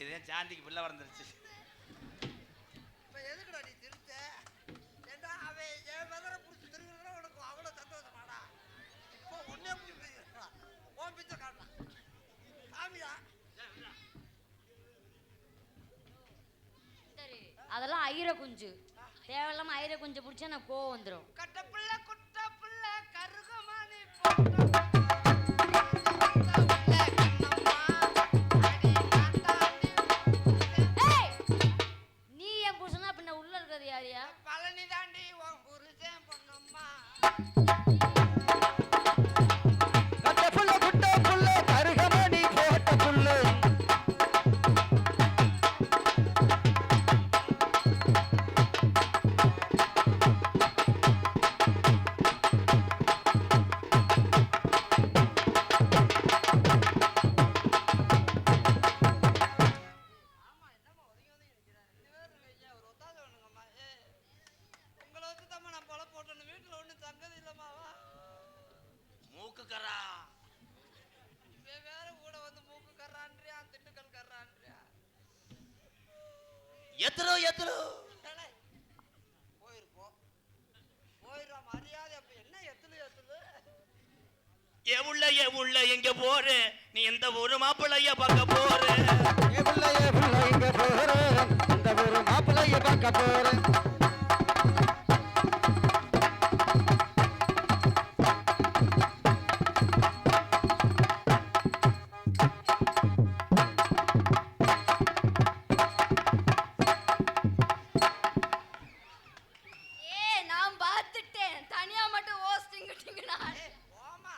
தெரியும் சாந்திக்கு பிள்ளை சரி அதெல்லாம் ஐர குஞ்சு. தேவையில்லாம ஐர குஞ்சு பிடிச்சா நான் கோவம் வந்துடும் கட்ட பிள்ளை குட்ட பிள்ளை கருகமானி மூக்குக்கரா இவன் வேற கூட வந்து மூக்கு கர்றான்றியா திண்டுக்கல் கர்றான்றியா எத்தனோ எத்தனோ போயிருப்போம் போயிடுறா மரியாதை அப்ப என்ன ஏ உள்ள ஏ உள்ள எங்க போற? நீ எந்த ஒரு மாப்பிள்ளைய பார்க்க போற. ஏ புள்ள இங்க போறேன் இந்த ஒரு மாப்பிள்ளைய பார்க்க போறேன் மட்டும் ஓஸ்டிங் கிட்டிங்கனா ஏய், போம்மா.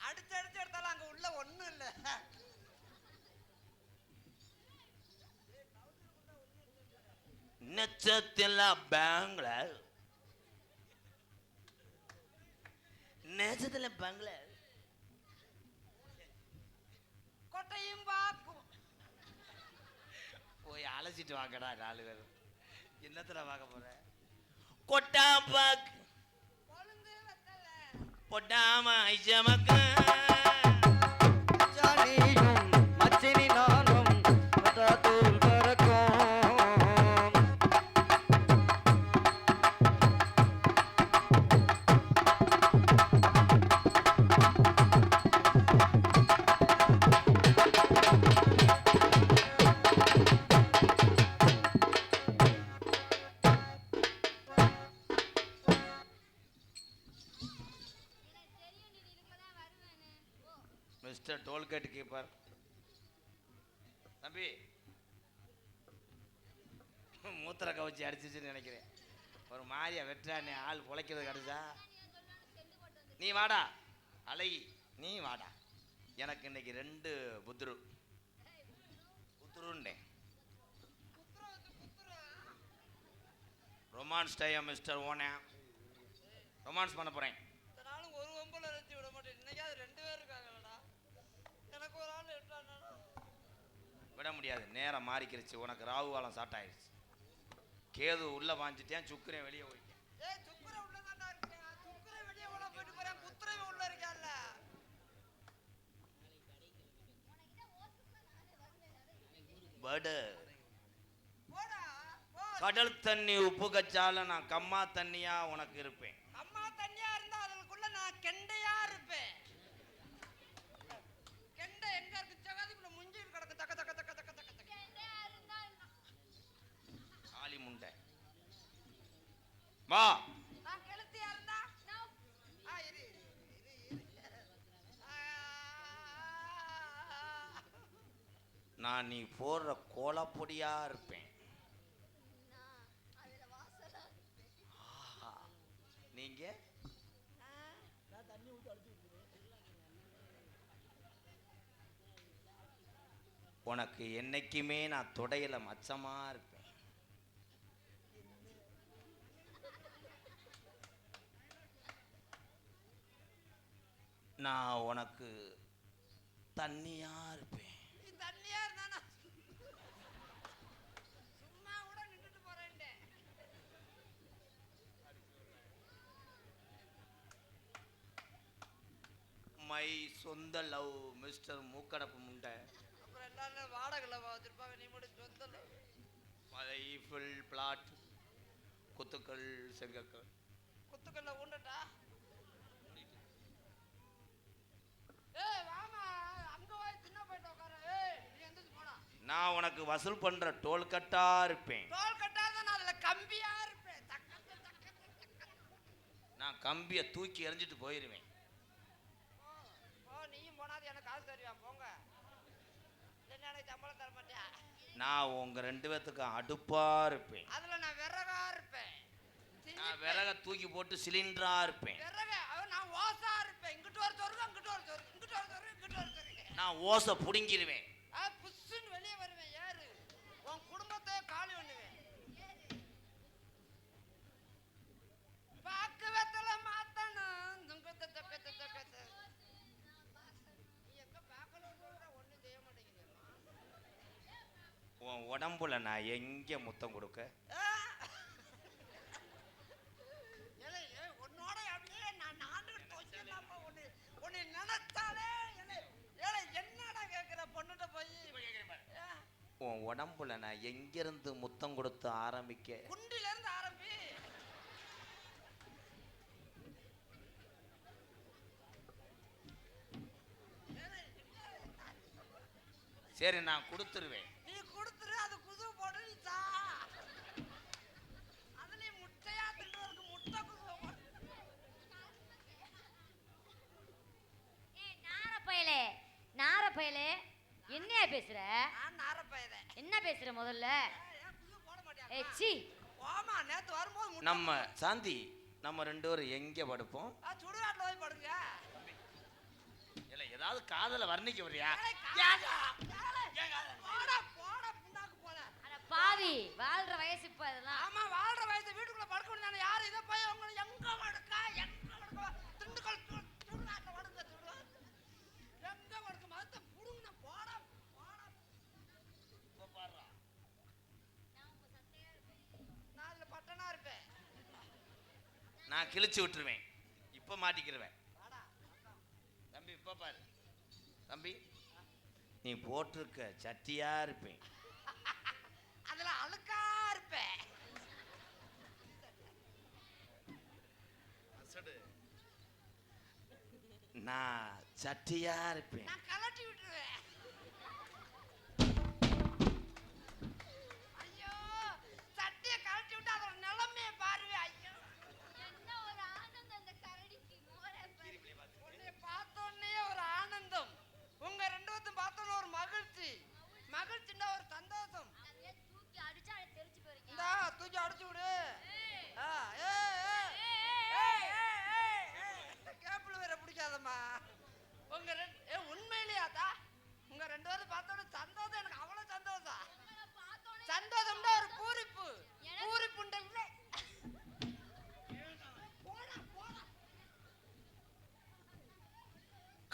அடுத்தடுத்து எடுத்தாலும் அங்க உள்ள ஒண்ணும் இல்ல. நட்சத்தில பேங்கள. நேசத்துல பேங்கள. கொட்டையும் பாக்கும் போய் அழைச்சிட்டு வாங்கடா நாலு பேர் என்னத்துல பார்க்க போற? கொட்டா பாக் கொழுந்து வெத்தல பொட்டாம ஐஜமக்கு தம்பி. மூத்திர கவச்சி அடிச்சிச்சுன்னு நினைக்கிறேன். ஒரு மாதிரியா வெட்டுறானே ஆள் பொழைக்கிறது கிடைச்சா? நீ வாடா. அழகி நீ வாடா. எனக்கு இன்னைக்கு ரெண்டு புத்ரு புத்ருண்டே ரொமான்ஸ் டைம் மிஸ்டர் ஓனே. ரொமான்ஸ் பண்ண போறேன். ஒரு ஒம்பல விட மாட்டேன். இன்னைக்கு ரெண்டு பேர் இருக்காங்க எனக்கு ஒரு ஆள் எட்டானா விட முடியாது. நேரம் மாறிக்கிருச்சு. உனக்கு ராகு காலம் ஸ்டார்ட் ஆயிடுச்சு கேது உள்ளே வாஞ்சிட்டேன் சுக்கிரன் வெளியே போயிட்டேன். கடல் தண்ணி உப்பு கச்சால நான் கம்மா தண்ணியா உனக்கு இருப்பேன். வா. நான் நீ போடுற கோலப்பொடியா இருப்பேன். நீங்க? உனக்கு என்னைக்குமே நான் தொடையில மச்சமா இருப்பேன். நான் உனக்கு தண்ணியா இருப்பேன். தண்ணியா இருந்தா சும்மா கூட நின்றுட்டு மை சொந்த லவ் மிஸ்டர் மூக்கடப்பு முண்டை. அப்புறம் எல்லாரும் வாடகைல வச்சிருப்பாங்க நீ மட்டும் சொந்தல மலை ஃபுல் பிளாட் குத்துக்கள் செங்கற்கள். குத்துக்கல்ல ஊண்டட்டா ஏய் வாமா அங்க போய் சின்ன போயிட்டு உட்காரு ஏய் நீ எந்திரிச்சு போடா நான் உனக்கு வசூல் பண்ற டோல் கட்டா இருப்பேன். தோல் கட்டாத நான் அதுல கம்பியா இருப்பேன். நான் கம்பியை தூக்கி எறிஞ்சிட்டு போயிருவேன். நீயும் போனாது எனக்கு காசு தருவியா? போங்க. சம்பளம் தர மாட்டியா? நான் உங்க ரெண்டு பேத்துக்கு அடுப்பா இருப்பேன். அதுல நான் விறகா இருப்பேன். நான் விறக தூக்கி போட்டு சிலிண்டரா இருப்பேன். நான் ஓசா இருப்பேன். இங்கிட்டு ஒரு சொருகு அங்கிட்டு ஒரு சொருகு இங்கிட்டு ஒரு சொருகு இங்கிட்டு ஒரு நான் ஓசை புடுங்கிருவேன். உன் உடம்புல நான் எங்க முத்தம் கொடுக்க ஏலே, ஏ, உன்னோட அப்படியே நான் உன்னை உன்னை நினைச்சாலே என்னடா கேட்கிற பொண்ணுகிட்ட போய் உன் உடம்புல நான் எங்கிருந்து முத்தம் கொடுத்து ஆரம்பிக்க குண்டில இருந்து ஆரம்பி சரி நான் கொடுத்துருவேன் நாரப்பயலே? என்னையா பேசுற? என்ன பேசுற முதல்ல? ஏன் குசு போட மாட்டியா? ஏய் சி. ஓமா நேத்து வரும்போது நம்ம சாந்தி நம்ம ரெண்டு பேரும் எங்க படுப்போம்? சுடுகாட்டுல போய் படுங்க. இல்ல ஏதாவது காதல வர்ணிக்க வரியா பாவி வாழ்ற வயசு இப்ப இதெல்லாம் ஆமா நான் கிழிச்சு விட்டுருவேன். இப்ப மாட்டிக்கிருவேன். வாடா தம்பி இப்ப பாரு. தம்பி நீ போட்டிருக்க சட்டியா இருப்பேன். அதுல அழுக்கா இருப்பேன். நான் சட்டியா இருப்பேன். நான் கலட்டி விட்டுருவேன்.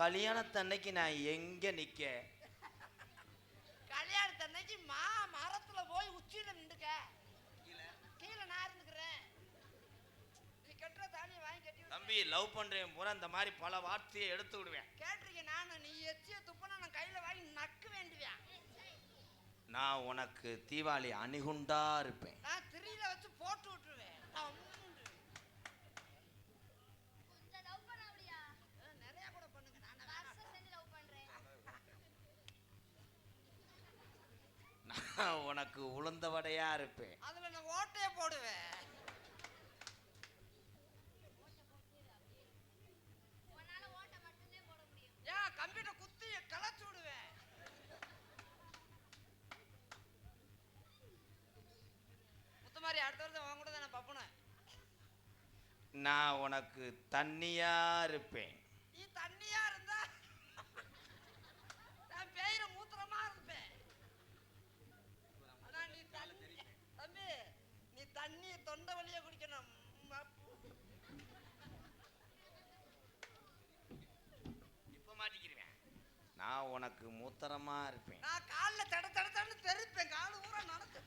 கல்யாணத்தன்னைக்கு நான் எங்க நிக்க? கல்யாணத்தன்னைக்கு மா மரத்துல போய் உச்சியில நின்றுக்க கீழே நான் இருந்துக்கிறேன். நீ கட்டுற தாலியை வாங்கி கட்டி. தம்பி லவ் பண்றேன் பூரா இந்த மாதிரி பல வார்த்தையை எடுத்து விடுவேன். கேட்டிருக்கேன் நானு நீ எச்சிய துப்புனா நான் கையில வாங்கி நக்கு வேண்டுவேன். நான் உனக்கு தீபாவளி அணிகுண்டா இருப்பேன். நான் திரியில வச்சு போட்டு விட்டுருவேன் அம்முண்டு. கொஞ்சம் லவ் பண்ண அப்படியா அஹ், நிறைய கூட பண்ணுங்க நான் வருஷம் செஞ்சு லவ் பண்றேன் நான் உனக்கு உளுந்த வடையா இருப்பேன். அதுல நான் ஓட்டையே போடுவேன். உன்னால ஓட்ட மட்டும்தான் போட முடியும். ஏன் கம்ப்யூட்டர் குத்தி களைச்சு விடுவேன். முத்துமாரி அடுத்த வருஷம் உன் கூட தான் நான் பப்புனேன் நான் உனக்கு தண்ணியா இருப்பேன். நீ தண்ணியா இருந்தா நான் பேயிர மூத்திரமா இருப்பேன் ஆனா நீ தண்ணி தம்பி நீ தண்ணி தொண்டை வழியா குடிக்கணும் ம், அப்பு. இப்ப மாட்டிக்கிருவேன் நான் உனக்கு மூத்தரமா இருப்பேன். நான் கால்ல தட தட தடன்னு தெரிப்பேன் கால் ஊரா தாண்டி.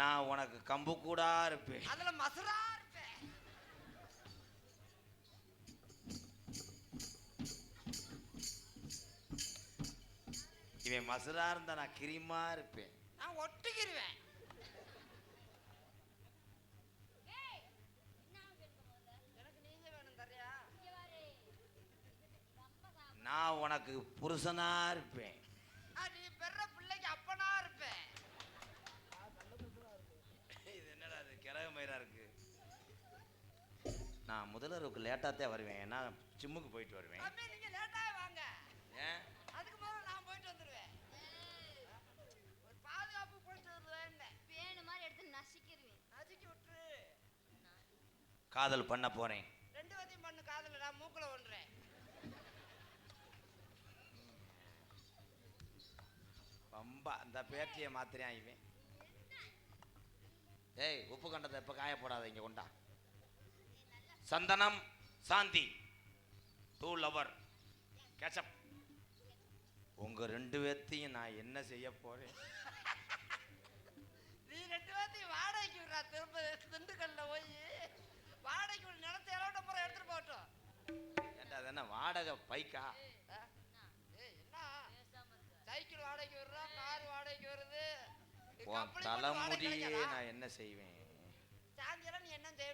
நான் உனக்கு கம்பு கூடா இருப்பேன். அதுல மசுரா இவன் மசுரா இருந்தா நான் கிரிமா இருப்பேன். நான் ஒட்டிக்கிருவேன். நான் உனக்கு புருஷனா இருப்பேன். நீ பெற பிள்ளைக்கு அப்பனா இருப்பேன். இது என்னடா இது கிரக மயிரா இருக்கு? நான் முதல்வருக்கு லேட்டாத்தே வருவேன். ஏன்னா ஜிம்முக்கு போயிட்டு வருவேன் தம்பி நீங்க லேட்டாவே வாங்க ஏன் அதுக்கு முதல்ல நான் போயிட்டு வந்துருவேன் ஒரு பாதுகாப்பு போயிட்டு வந்துருவேன் வேணு மாதிரி எடுத்து நசிக்கிருவேன் நசுக்கி விட்டுரு காதல் பண்ண போறேன். ரெண்டு வதையும் பண்ணு காதுல நான் மூக்குல ஒன்றேன். ரொம்ப அந்த பேட்டியை மாத்திரையா இவன்? ஏய் உப்பு கண்டதை இப்ப காய போடாத இங்க கொண்டா. சந்தனம் சாந்தி. டூ லவர் கேச்சப் உங்க ரெண்டு பேர்த்தையும் நான் என்ன செய்ய போறேன்? நீ ரெண்டு பேர்த்தையும் வாடகைக்கு விடுறா திரும்ப திண்டுக்கல்ல போய். வாடகை ஒரு நிலத்தை எல்லாம் முறை எடுத்துட்டு போட்டோம் ஏண்டா அது என்ன வாடகை பைக்கா? என்ன? சைக்கிள் வாடகைக்கு வருதான் கார் வாடகைக்கு வருது? தலைமுடி நான் என்ன செய்வேன்? சாயந்தரம் நீ என்ன செய்ய